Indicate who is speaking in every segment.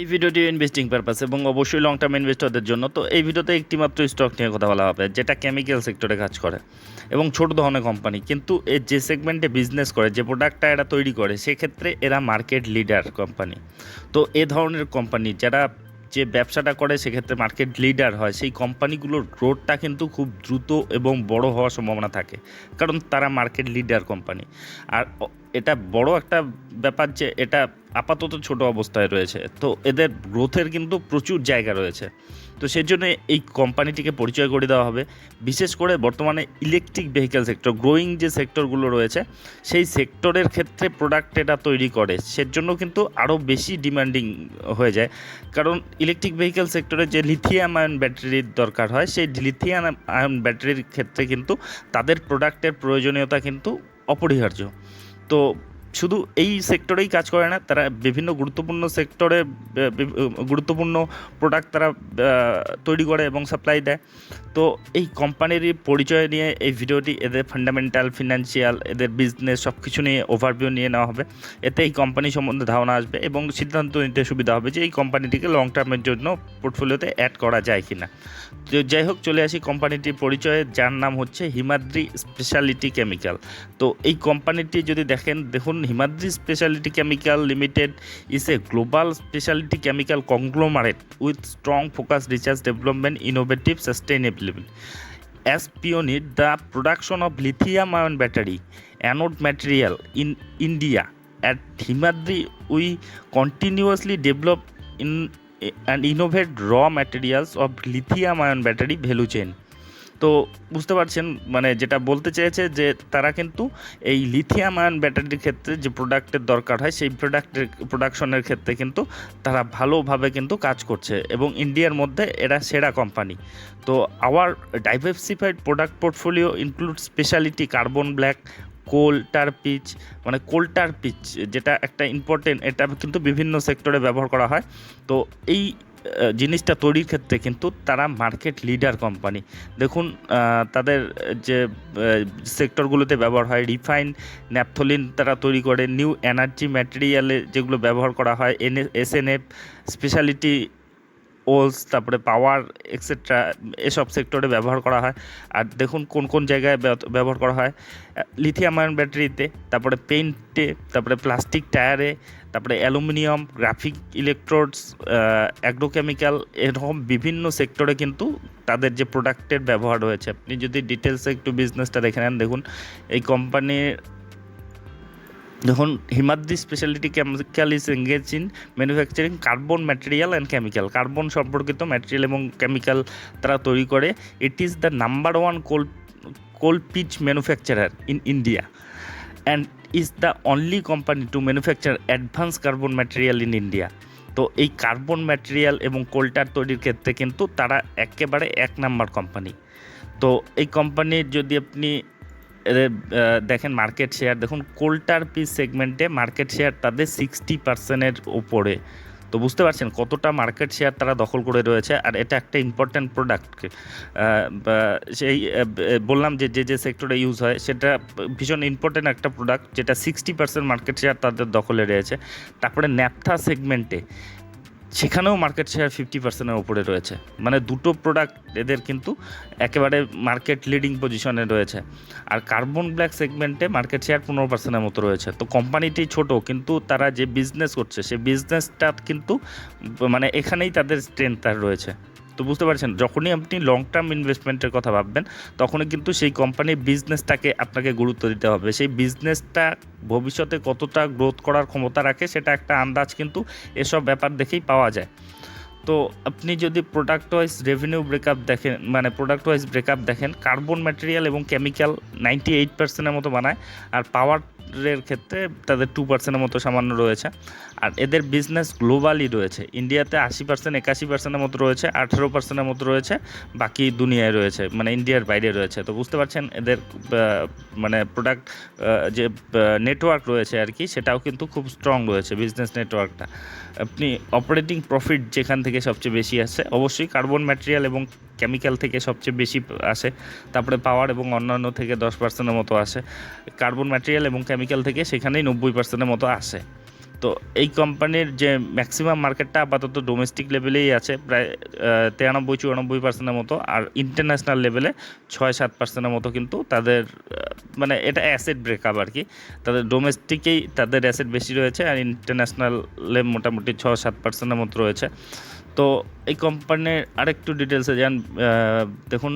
Speaker 1: এই ভিডিওটি investing purpose এবং অবশ্যই লং টার্ম ইনভেস্টরদের জন্য। তো এই ভিডিওতে একটি মাত্র স্টক নিয়ে কথা বলা হবে, যেটা কেমিক্যাল সেক্টরে কাজ করে এবং ছোট ধরনের কোম্পানি কিন্তু এ যে সেগমেন্টে বিজনেস করে, যে প্রোডাক্টটা এরা তৈরি করে, সেক্ষেত্রে এরা মার্কেট লিডার কোম্পানি তো এ ধরনের কোম্পানি যারা যে ব্যবসাটা করে, সেক্ষেত্রে মার্কেট লিডার হয়, সেই কোম্পানিগুলোর গ্রোথটা কিন্তু খুব দ্রুত এবং বড় হওয়ার সম্ভাবনা থাকে। কারণ তারা মার্কেট লিডার কোম্পানি আর এটা বড় একটা ব্যাপার যে, এটা আপাতত ছোট অবস্থায় রয়েছে। তো এদের গ্রোথের কিন্তু প্রচুর জায়গা রয়েছে। তো সেই জন্য এই কোম্পানিটিকে পরিচয় করে দেওয়া হবে। বিশেষ করে বর্তমানে ইলেকট্রিক ভেহিক্যাল সেক্টর গ্রোয়িং যে সেক্টরগুলো রয়েছে, সেই সেক্টরের ক্ষেত্রে প্রোডাক্ট এটা তৈরি করে। সেজন্য কিন্তু আরও বেশি ডিমান্ডিং হয়ে যায়। কারণ ইলেকট্রিক ভেহিক্যাল সেক্টরে যে লিথিয়াম আয়ন ব্যাটারির দরকার হয়, সেই লিথিয়াম আয়ন ব্যাটারির ক্ষেত্রে কিন্তু তাদের প্রোডাক্টের প্রয়োজনীয়তা কিন্তু অপরিহার্য। তো শুধু এই সেক্টরেই কাজ করে না, তারা বিভিন্ন গুরুত্বপূর্ণ সেক্টরে গুরুত্বপূর্ণ প্রোডাক্ট তারা তৈরি করে এবং সাপ্লাই দেয়। তো এই কোম্পানির পরিচয় নিয়ে এই ভিডিওটি এদের ফান্ডামেন্টাল ফিনান্সিয়াল এদের বিজনেস সব কিছু নিয়ে ওভারভিউ নিয়ে নেওয়া হবে। এতে এই কোম্পানি সম্বন্ধে ধারণা আসবে এবং সিদ্ধান্ত নিতে সুবিধা হবে যে এই কোম্পানিটিকে লং টার্মের জন্য পোর্টফোলিওতে অ্যাড করা যায় কিনা। তো যাই হোক, চলে আসি কোম্পানিটির পরিচয়ে, যার নাম হচ্ছে হিমাদ্রি স্পেশালিটি কেমিক্যাল তো এই কোম্পানিটি যদি দেখেন, দেখুন Himadri speciality chemical limited is a global speciality chemical conglomerate with strong focus research development innovative sustainability as pioneered the production of lithium ion battery anode material in India. At Himadri, we continuously develop in and innovate raw materials of lithium ion battery value chain. তো বুঝতে পারছেন মানে যেটা বলতে চেয়েছে যে তারা কিন্তু এই লিথিয়াম আয়ন ব্যাটারির ক্ষেত্রে যে প্রোডাক্টের দরকার হয়, সেই প্রোডাক্টের প্রোডাকশনের ক্ষেত্রে কিন্তু তারা ভালোভাবে কিন্তু কাজ করছে এবং ইন্ডিয়ার মধ্যে এরা সেরা কোম্পানি তো our diversified product portfolio include speciality carbon black coal tar pitch মানে কোল্টার পিচ যেটা একটা ইম্পর্টেন্ট এটা কিন্তু বিভিন্ন সেক্টরে ব্যবহার করা হয়। তো এই জিনিসটা তৈরির ক্ষেত্রে কিন্তু তারা মার্কেট লিডার কোম্পানি দেখুন তাদের যে সেক্টরগুলোতে ব্যবহার হয় রিফাইন ন্যাপথলিন তারা তৈরি করে নিউ এনার্জি ম্যাটেরিয়ালে যেগুলো ব্যবহার করা হয় N S N F speciality oils, তারপরে পাওয়ার এক্সেট্রা এসব সেক্টরে ব্যবহার করা হয়। আর দেখুন কোন কোন জায়গায় ব্যবহার করা হয়। লিথিয়াম আয়ন ব্যাটারিতে তারপরে পেইন্টে তারপরে প্লাস্টিক টায়ারে তারপরে অ্যালুমিনিয়াম গ্রাফিক ইলেকট্রোডস অ্যাগ্রোকেমিক্যাল এরকম বিভিন্ন সেক্টরে কিন্তু তাদের যে প্রোডাক্টের ব্যবহার রয়েছে। আপনি যদি ডিটেলসে একটু বিজনেসটা দেখে নেন, দেখুন, এই কোম্পানির দেখুন, Himadri speciality chemical is engage in manufacturing carbon material and chemical carbon সম্পর্কিত ম্যাটেরিয়াল এবং কেমিক্যাল তারা তৈরি করে। It is the number one coal coal pitch manufacturer in India and is the only company to manufacture advance carbon material in India তো এই carbon material এবং coal tar তৈরির ক্ষেত্রে কিন্তু তারা একেবারে এক নাম্বার কোম্পানি তো এই কোম্পানির যদি আপনি দেখেন মার্কেট শেয়ার দেখুন কোল্টার পিস সেগমেন্টে মার্কেট শেয়ার তাদের সিক্সটি পার্সেন্টের ওপরে তো বুঝতে পারছেন কতটা মার্কেট শেয়ার তারা দখল করে রয়েছে? আর এটা একটা ইম্পর্ট্যান্ট প্রোডাক্ট সেই বললাম যে যে যে সেক্টরে ইউজ হয়, সেটা ভীষণ ইম্পর্ট্যান্ট একটা প্রোডাক্ট যেটা সিক্সটি পার্সেন্ট মার্কেট শেয়ার তাদের দখলে রয়েছে। তারপরে ন্যাপথা সেগমেন্টে সেখানেও মার্কেট শেয়ার ফিফটি পার্সেন্টের ওপরে রয়েছে। মানে দুটো প্রোডাক্ট এদের কিন্তু একেবারে মার্কেট লিডিং পজিশনে রয়েছে। আর কার্বন ব্ল্যাক সেগমেন্টে মার্কেট শেয়ার পনেরো পার্সেন্টের মতো রয়েছে। তো কোম্পানিটি ছোট, কিন্তু তারা যে বিজনেস করছে সেই বিজনেসটা কিন্তু মানে এখানেই তাদের স্ট্রেংথ রয়েছে। তো বুঝতে পারছেন, যখনই আপনি লং টার্ম ইনভেস্টমেন্টের কথা ভাববেন, তখনই কিন্তু সেই কোম্পানির বিজনেসটাকে আপনাকে গুরুত্ব দিতে হবে। সেই বিজনেসটা ভবিষ্যতে কতটা গ্রোথ করার ক্ষমতা রাখে, সেটা একটা আন্দাজ কিন্তু এসব ব্যাপার দেখেই পাওয়া যায়। তো আপনি যদি প্রোডাক্ট ওয়াইজ রেভিনিউ ব্রেকআপ দেখেন মানে প্রোডাক্ট ওয়াইজ ব্রেকআপ দেখেন কার্বন ম্যাটেরিয়াল এবং কেমিক্যাল নাইনটি এইট পার্সেন্টের মতো বানায়, আর পাওয়ারের ক্ষেত্রে তাদের টু পার্সেন্টের মতো সামান্য রয়েছে আর এদের বিজনেস গ্লোবালি রয়েছে ইন্ডিয়াতে আশি পার্সেন্ট একাশি পার্সেন্টের মতো রয়েছে আঠেরো পার্সেন্টের মতো রয়েছে বাকি দুনিয়ায় রয়েছে মানে ইন্ডিয়ার বাইরে রয়েছে তো বুঝতে পারছেন এদের মানে প্রোডাক্ট যে নেটওয়ার্ক রয়েছে আর কি সেটাও কিন্তু খুব স্ট্রং রয়েছে বিজনেস নেটওয়ার্কটা আপনি অপারেটিং প্রফিট যেখান থেকে সবচেয়ে বেশি আসে অবশ্যই কার্বন ম্যাটেরিয়াল এবং কেমিক্যাল থেকে সবচেয়ে বেশি আসে তারপরে পাওয়ার এবং অন্যান্য থেকে দশ পার্সেন্টের মতো আসে কার্বন ম্যাটেরিয়াল এবং থেকে সেখানেই নব্বই পার্সেন্টের মতো আসে। তো এই কোম্পানির যে ম্যাক্সিমাম মার্কেটটা আপাতত ডোমেস্টিক লেভেলেই আছে, প্রায় তিরানব্বই চুরানব্বই পার্সেন্টের মতো, আর ইন্টারন্যাশনাল লেভেলে ছয় সাত পার্সেন্টের মতো কিন্তু তাদের মানে এটা অ্যাসেট ব্রেকআপ আর কি। তাদের ডোমেস্টিকেই তাদের অ্যাসেট বেশি রয়েছে আর ইন্টারন্যাশনালে মোটামুটি ছ সাত পার্সেন্টের মতো রয়েছে। তো এই কোম্পানির আরেকটু ডিটেলসে যান দেখুন,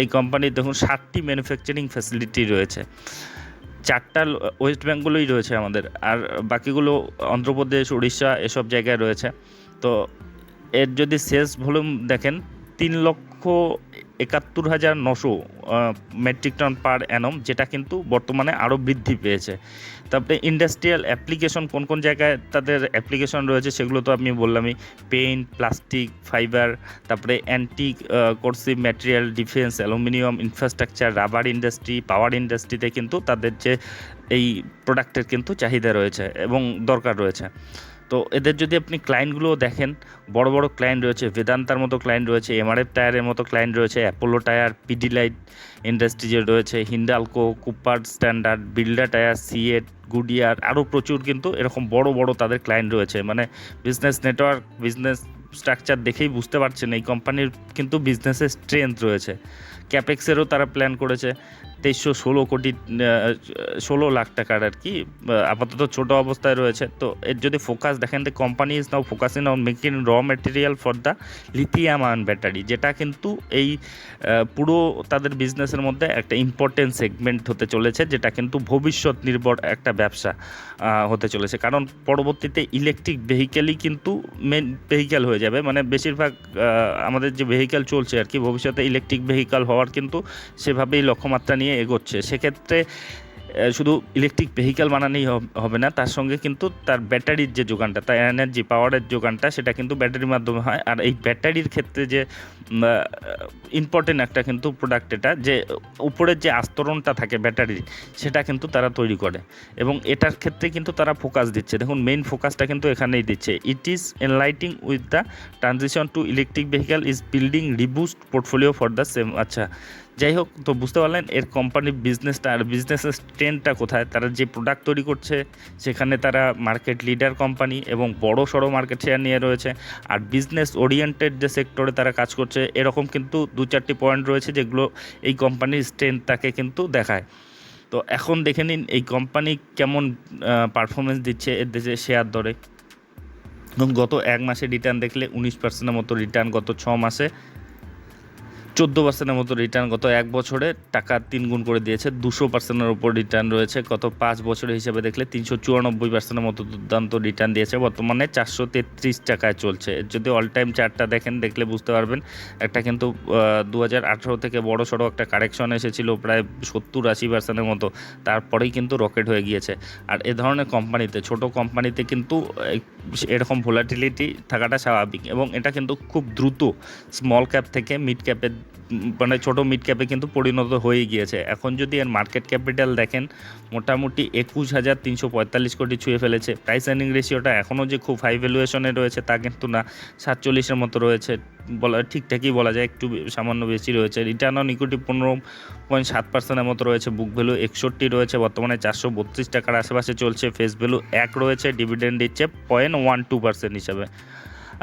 Speaker 1: এই কোম্পানির দেখুন ষাটটি ম্যানুফ্যাকচারিং ফ্যাসিলিটি রয়েছে। চারটা ওয়েস্ট বেঙ্গলেই রয়েছে আমাদের, আর বাকিগুলো অন্ধ্রপ্রদেশ, উড়িষ্যা এসব জায়গায় রয়েছে। তো এর যদি সেলস ভলিউম দেখেন, তিন লক্ষ একাত্তর হাজার নশো মেট্রিক টন পার অ্যানম, যেটা কিন্তু বর্তমানে আরও বৃদ্ধি পেয়েছে। তারপরে ইন্ডাস্ট্রিয়াল অ্যাপ্লিকেশন, কোন কোন জায়গায় তাদের অ্যাপ্লিকেশন রয়েছে সেগুলো তো আমি বললামই, পেইন্ট, প্লাস্টিক, ফাইবার, তারপরে anti corrosive material, defence, aluminium, infrastructure, rubber industry, power ইন্ডাস্ট্রিতে কিন্তু তাদের যে এই প্রোডাক্টের কিন্তু চাহিদা রয়েছে এবং দরকার রয়েছে। তো এদের যদি আপনি ক্লায়েন্টগুলো দেখেন, বড় বড় ক্লায়েন্ট রয়েছে বেদান্তার মতো ক্লায়েন্ট রয়েছে এমআরএফ টায়ারের মতো ক্লায়েন্ট রয়েছে অ্যাপোলো টায়ার পিডি পিডিলাইট ইন্ডাস্ট্রিজের রয়েছে Hindalco Cooper Standard Birla tyre CEAT Goodyear আরও প্রচুর কিন্তু এরকম বড় বড় তাদের ক্লায়েন্ট রয়েছে। মানে বিজনেস নেটওয়ার্ক বিজনেস স্ট্রাকচার দেখেই বুঝতে পারছেন, এই কোম্পানির কিন্তু বিজনেসের স্ট্রেংথ রয়েছে। ক্যাপেক্সেরও তারা প্ল্যান করেছে। তেইশশো ষোলো কোটি ষোলো লাখ টাকার আর কি আপাতত ছোট অবস্থায় রয়েছে। তো এর যদি ফোকাস দেখেন the company is now focusing on making raw material for the lithium ion battery যেটা কিন্তু এই পুরো তাদের বিজনেসের মধ্যে একটা ইম্পর্টেন্ট সেগমেন্ট হতে চলেছে, যেটা কিন্তু ভবিষ্যৎ নির্ভর একটা ব্যবসা হতে চলেছে। কারণ পরবর্তীতে ইলেকট্রিক ভেহিক্যালই কিন্তু মেন ভেহিক্যাল হয়ে যাবে। মানে বেশিরভাগ আমাদের যে ভেহিক্যাল চলছে আর কি, ভবিষ্যতে ইলেকট্রিক ভেহিক্যাল হওয়ার কিন্তু সেভাবেই লক্ষ্যমাত্রা নিয়ে এগোচ্ছে। সেক্ষেত্রে শুধু ইলেকট্রিক ভেহিক্যাল বানানোই হবে না, তার সঙ্গে কিন্তু তার ব্যাটারির যে যোগানটা, তার এনার্জি পাওয়ারের যোগানটা, সেটা কিন্তু ব্যাটারির মাধ্যমে হয়। আর এই ব্যাটারির ক্ষেত্রে যে ইম্পর্টেন্ট একটা কিন্তু প্রোডাক্ট এটা, যে, উপরের যে আস্তরণটা থাকে ব্যাটারির সেটা কিন্তু তারা তৈরি করে। এবং এটার ক্ষেত্রে কিন্তু তারা ফোকাস দিচ্ছে। দেখুন মেইন ফোকাসটা কিন্তু এখানেই দিচ্ছে। It is enlightening with the transition to electric vehicle is building robust portfolio for the same আচ্ছা যাই হোক তো বুঝতে পারলেন, এর কোম্পানির বিজনেসটা আর বিজনেসের ট্রেন্ডটা কোথায়? তারা যে প্রোডাক্ট তৈরি করছে, সেখানে তারা মার্কেট লিডার কোম্পানি এবং বড় সড়ো মার্কেট শেয়ার নিয়ে রয়েছে। আর বিজনেস ওরিয়েন্টেড যে সেক্টরে তারা কাজ করছে, এরকম কিন্তু দু চারটি পয়েন্ট রয়েছে যেগুলো এই কোম্পানির স্ট্রেংথটাকে কিন্তু দেখায়। তো এখন দেখে নিন, এই কোম্পানি কেমন পারফরমেন্স দিচ্ছে এর দেশে শেয়ার দরে। এবং গত এক মাসে রিটার্ন দেখলে উনিশ পার্সেন্টের মতো রিটার্ন গত ছ মাসে। চোদ্দ পার্সেন্টের মতো রিটার্ন গত এক বছরে টাকা তিন গুণ করে দিয়েছে, দুশো পার্সেন্টের উপর রিটার্ন রয়েছে। গত পাঁচ বছরের হিসাবে দেখলে তিনশো চুরানব্বই পার্সেন্টের মতো দুর্দান্ত রিটার্ন দিয়েছে। বর্তমানে চারশো তেত্রিশ টাকায় চলছে। যদি অল টাইম চার্টটা দেখেন, দেখলে বুঝতে পারবেন, একটা কিন্তু দু হাজার আঠেরো থেকে বড় সড়ো একটা কারেকশন এসেছিল, প্রায় সত্তর আশি পার্সেন্টের মতো। তারপরেই কিন্তু রকেট হয়ে গিয়েছে। আর এ ধরনের কোম্পানিতে ছোট কোম্পানিতে কিন্তু এরকম ভোলাটিলিটি থাকাটা স্বাভাবিক এবং এটা কিন্তু খুব দ্রুত স্মল ক্যাপ থেকে মিড ক্যাপে মানে ছোট মিড ক্যাপে কিন্তু পরিণত হয়ে গিয়েছে। এখন যদি এর মার্কেট ক্যাপিটাল দেখেন, মোটামুটি একুশ হাজার তিনশো পঁয়তাল্লিশ কোটি ছুঁয়ে ফেলেছে। প্রাইস আর্নিং রেশিওটা এখনও যে খুব হাই ভ্যালুয়েশনে রয়েছে, তা কিন্তু না। সাতচল্লিশের মতো রয়েছে। বলা ঠিকঠাকই বলা যায়, একটু সামান্য বেশি রয়েছে। রিটার্ন অন ইকুইটি পনেরো পয়েন্ট সাত পার্সেন্টের মতো রয়েছে। বুক ভ্যালু একষট্টি রয়েছে। বর্তমানে চারশো বত্রিশ টাকার আশেপাশে চলছে। ফেস ভ্যালু এক রয়েছে। ডিভিডেন্ড দিচ্ছে পয়েন্ট ওয়ান টু পার্সেন্ট হিসাবে।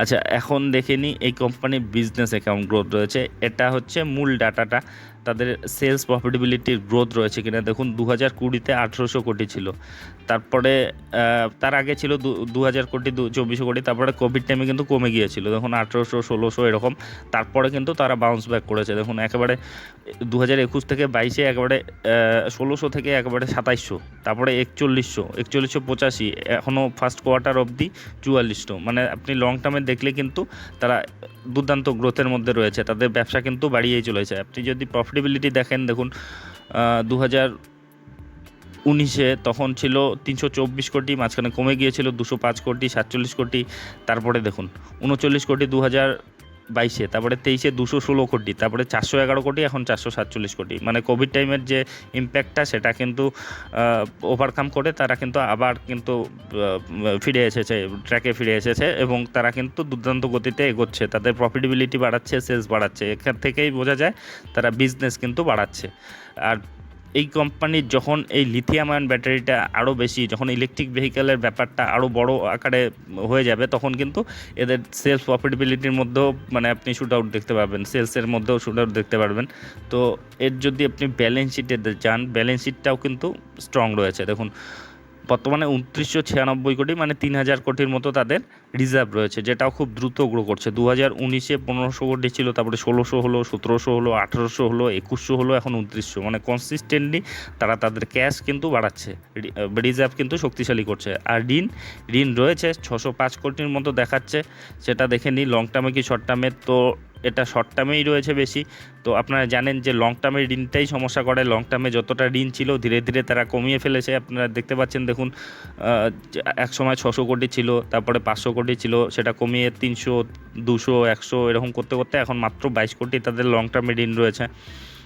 Speaker 1: আচ্ছা এখন দেখে নিই এই কোম্পানির বিজনেস অ্যাকাউন্ট গ্রোথ রয়েছে। এটা হচ্ছে মূল ডাটাটা তাদের সেলস প্রফিটেবিলিটির গ্রোথ রয়েছে কিনা, দেখুন দু হাজার কুড়িতে আঠেরোশো কোটি ছিল। তারপরে তার আগে ছিল দু হাজার কোটি, দু, চব্বিশশো কোটি, তারপরে কোভিড টাইমে কিন্তু কমে গিয়েছিল। দেখুন, আঠেরোশো, ষোলোশো এরকম। তারপরে কিন্তু তারা বাউন্স ব্যাক করেছে। দেখুন, একেবারে দু হাজার একুশ থেকে বাইশে একেবারে ষোলোশো থেকে একেবারে সাতাইশশো, তারপরে একচল্লিশশো একচল্লিশশো পঁচাশি এখনও ফার্স্ট কোয়ার্টার অবধি চুয়াল্লিশশো মানে আপনি লং টার্মে দেখলে কিন্তু তারা দুর্দান্ত গ্রোথের মধ্যে রয়েছে। তাদের ব্যবসা কিন্তু বাড়িয়েই চলেছে। আপনি যদি প্রফিটেবিলিটি দেখেন, দেখুন দু হাজার উনিশে তখন ছিল তিনশো চব্বিশ কোটি, মাঝখানে কমে গিয়েছিল দুশো পাঁচ কোটি, সাতচল্লিশ কোটি, তারপরে দেখুন, উনচল্লিশ কোটি দু হাজার বাইশে, তারপরে তেইশে দুশো ষোলো কোটি, তারপরে চারশো এগারো কোটি, এখন চারশো সাতচল্লিশ কোটি। মানে কোভিড টাইমের যে ইম্প্যাক্টটা সেটা কিন্তু ওভারকাম করে তারা কিন্তু আবার কিন্তু ফিরে এসেছে ট্র্যাকে ফিরে এসেছে এবং তারা কিন্তু দুর্দান্ত গতিতে এগোচ্ছে। তাদের প্রফিটেবিলিটি বাড়াচ্ছে সেলস বাড়াচ্ছে। এখান থেকেই বোঝা যায়, তারা বিজনেস কিন্তু বাড়াচ্ছে। আর এই কোম্পানির যখন এই লিথিয়াম আয়ন ব্যাটারিটা আরও বেশি, যখন ইলেকট্রিক ভেহিক্যালের ব্যাপারটা আরও বড় আকারে হয়ে যাবে, তখন কিন্তু এদের সেলস প্রফিটেবিলিটির মধ্যেও মানে আপনি শুট আউট দেখতে পাবেন সেলসের মধ্যেও শুট আউট দেখতে পারবেন। তো এর যদি আপনি ব্যালেন্স শিটে যান ব্যালেন্স শিটটাও কিন্তু স্ট্রং রয়েছে। দেখুন বর্তমানে উনত্রিশশো ছিয়ানব্বই কোটি মানে তিন হাজার কোটির মতো তাদের রিজার্ভ রয়েছে, যেটাও খুব দ্রুত গ্রো করছে। দু হাজার উনিশে পনেরোশো কোটি ছিল, তারপরে ষোলোশো হলো, সতেরোশো হলো, আঠেরোশো হলো, একুশশো হলো, এখন উনত্রিশশো। মানে কনসিস্টেন্টলি তারা তাদের ক্যাশ কিন্তু বাড়াচ্ছে রিজার্ভ কিন্তু শক্তিশালী করছে। আর ঋণ ঋণ রয়েছে, ছশো পাঁচ কোটির মতো দেখাচ্ছে, সেটা দেখে নিই লং টার্মে কি শর্ট টার্মে তো এটা শর্ট টার্মেই রয়েছে বেশি। তো আপনারা জানেন যে লং টার্মের ঋণটাই সমস্যা করে। লং টার্মে যতটা ঋণ ছিল, ধীরে ধীরে তারা কমিয়ে ফেলেছে। আপনারা দেখতে পাচ্ছেন, দেখুন এক সময় ছশো কোটি ছিল, তারপরে পাঁচশো কোটি ছিল, সেটা কমিয়ে তিনশো, দুশো, একশো, এরকম করতে করতে এখন মাত্র বাইশ কোটি তাদের লং টার্মে ঋণ রয়েছে।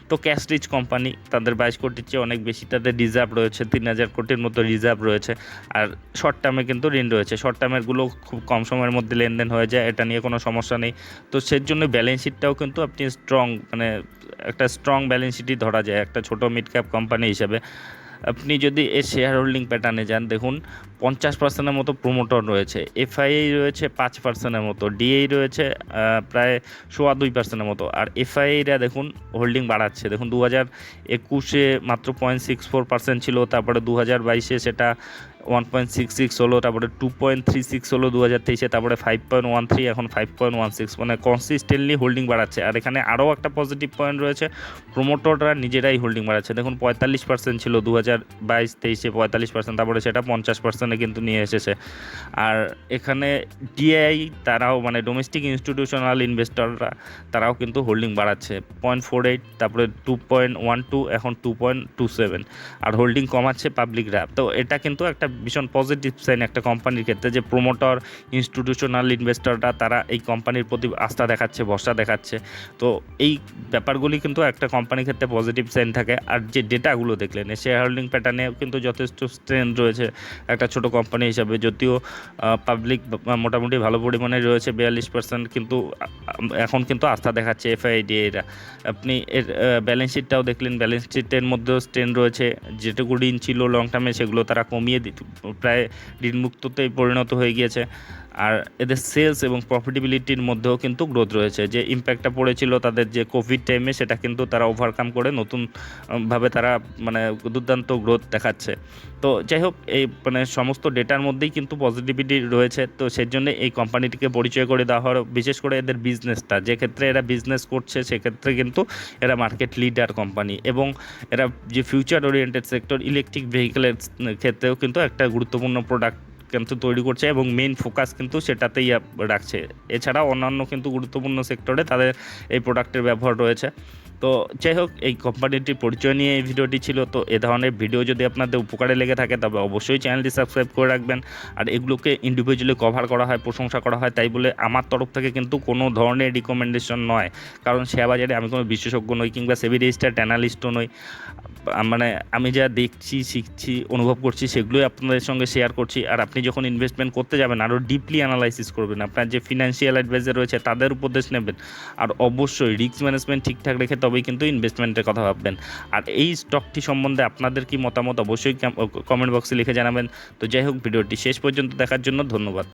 Speaker 1: তো ক্যাশ রিচ কোম্পানি তাদের বাইশ কোটির চেয়ে অনেক বেশি, তাদের রিজার্ভ রয়েছে, তিন হাজার কোটির মতো রিজার্ভ রয়েছে। আর শর্ট টার্মে কিন্তু ঋণ রয়েছে। শর্ট টার্মেরগুলো খুব কম সময়ের মধ্যে লেনদেন হয়ে যায়, এটা নিয়ে কোনো সমস্যা নেই। তো সের জন্য ব্যালেন্স শিটটাও কিন্তু আপনি স্ট্রং মানে একটা স্ট্রং ব্যালেন্স শিটই ধরা যায়, একটা ছোটো মিড ক্যাপ কোম্পানি হিসেবে। আপনি যদি এই শেয়ার হোল্ডিং প্যাটার্নে যান, দেখুন, পঞ্চাশ পার্সেন্টের মতো প্রোমোটর রয়েছে এফআইআই রয়েছে পাঁচ পার্সেন্টের মতো ডিএই রয়েছে প্রায় সোয়া দুই পার্সেন্টের মতো, আর এফআইআইরা দেখুন হোল্ডিং বাড়াচ্ছে। দেখুন দু হাজার একুশে মাত্র পয়েন্ট সিক্স ফোর পার্সেন্ট ছিল, তারপরে দু হাজার বাইশে সেটা ওয়ান পয়েন্ট সিক্স সিক্স হলো তারপরে টু পয়েন্ট থ্রি সিক্স হলো দু হাজার তেইশে, তারপরে ফাইভ পয়েন্ট ওয়ান থ্রি এখন ফাইভ পয়েন্ট ওয়ান সিক্স মানে কনসিস্টেন্টলি হোল্ডিং বাড়াচ্ছে। আর এখানে আরও একটা পজিটিভ পয়েন্ট রয়েছে প্রোমোটররা নিজেরাই হোল্ডিং বাড়াচ্ছে। দেখুন, পঁয়তাল্লিশ পার্সেন্ট ছিল দু হাজার বাইশ তেইশে, পঁয়তাল্লিশ পার্সেন্ট তারপরে সেটা পঞ্চাশ পার্সেন্টে কিন্তু নিয়ে এসেছে। আর এখানে ডিআই তারাও মানে ডোমেস্টিক ইনস্টিটিউশনাল ইনভেস্টররা তারাও কিন্তু হোল্ডিং বাড়াচ্ছে। পয়েন্ট ফোর এইট তারপরে টু পয়েন্ট ওয়ান টু এখন টু পয়েন্ট টু সেভেন আর হোল্ডিং কমাচ্ছে পাবলিকরা তো এটা কিন্তু একটা ভীষণ পজিটিভ সাইন একটা কোম্পানির ক্ষেত্রে যে প্রোমোটর ইনস্টিটিউশনাল ইনভেস্টররা তারা এই কোম্পানির প্রতি আস্থা দেখাচ্ছে, ভরসা দেখাচ্ছে। তো এই ব্যাপারগুলি কিন্তু একটা কোম্পানির ক্ষেত্রে পজিটিভ সাইন থাকে। আর যে ডেটাগুলো দেখলেন শেয়ার হোল্ডিং প্যাটার্নেও কিন্তু যথেষ্ট স্ট্রেংথ রয়েছে একটা ছোট কোম্পানি হিসাবে। যদিও পাবলিক মোটামুটি ভালো পরিমাণে রয়েছে, বিয়াল্লিশ পার্সেন্ট কিন্তু এখন কিন্তু আস্থা দেখাচ্ছে এফআইডি এরা আপনি এর ব্যালেন্স শিটটাও দেখলেন ব্যালেন্স শিটের মধ্যেও স্ট্রেন রয়েছে। যেটুকু ঋণ ছিল লং টার্মে সেগুলো তারা কমিয়ে প্রায় ঋণমুক্ততেই পরিণত হয়ে গিয়েছে। আর এদের সেলস এবং প্রফিটেবিলিটির মধ্যেও কিন্তু গ্রোথ রয়েছে। যে ইম্প্যাক্টটা পড়েছিল তাদের যে কোভিড টাইমে সেটা কিন্তু তারা ওভারকাম করে নতুনভাবে তারা মানে দুর্দান্ত গ্রোথ দেখাচ্ছে। তো যাই হোক, এই মানে সমস্ত ডেটার মধ্যেই কিন্তু পজিটিভিটি রয়েছে। তো সেই জন্য এই কোম্পানিটিকে পরিচয় করে দেওয়া হয় বিশেষ করে এদের বিজনেসটা যে ক্ষেত্রে এরা বিজনেস করছে সেক্ষেত্রে কিন্তু এরা মার্কেট লিডার কোম্পানি এবং এরা যে ফিউচার ওরিয়েন্টেড সেক্টর ইলেকট্রিক ভেহিকেলের ক্ষেত্রেও কিন্তু একটা গুরুত্বপূর্ণ প্রোডাক্ট কিন্তু তৈরি করছে এবং মেইন ফোকাস কিন্তু সেটাতেই রাখছে। এছাড়া অন্যান্য কিন্তু গুরুত্বপূর্ণ সেক্টরে তাদের এই প্রোডাক্টের ব্যবহার রয়েছে। তো যাই হোক, এই কোম্পানিটির পরিচয় নিয়ে এই ভিডিওটি ছিল। তো এ ধরনের ভিডিও যদি আপনাদের উপকারে লেগে থাকে, তবে অবশ্যই চ্যানেলটি সাবস্ক্রাইব করে রাখবেন। আর এগুলোকে ইন্ডিভিজুয়ালি কভার করা হয়, প্রশংসা করা হয়, তাই বলে আমার তরফ থেকে কিন্তু কোনো ধরনের রিকমেন্ডেশন নয়। কারণ শেয়ার বাজারে আমি কোনো বিশেষজ্ঞ নই কিংবা সেবি রেজিস্টার্ড অ্যানালিস্টও নই। মানে আমি যা দেখছি, শিখছি, অনুভব করছি, সেগুলোই আপনাদের সঙ্গে শেয়ার করছি। আর আপনি যখন ইনভেস্টমেন্ট করতে যাবেন আরও ডিপলি অ্যানালাইসিস করবেন। আপনার যে ফিনান্সিয়াল অ্যাডভাইজার রয়েছে, তাদের উপদেশ নেবেন। আর অবশ্যই রিস্ক ম্যানেজমেন্ট ঠিকঠাক রেখে তবেই কিন্তু ইনভেস্টমেন্টের কথা ভাববেন। আর এই স্টকটি সম্বন্ধে আপনাদের কি মতামত অবশ্যই কমেন্ট বক্সে লিখে জানাবেন। তো যাই হোক, ভিডিওটি শেষ পর্যন্ত দেখার জন্য ধন্যবাদ।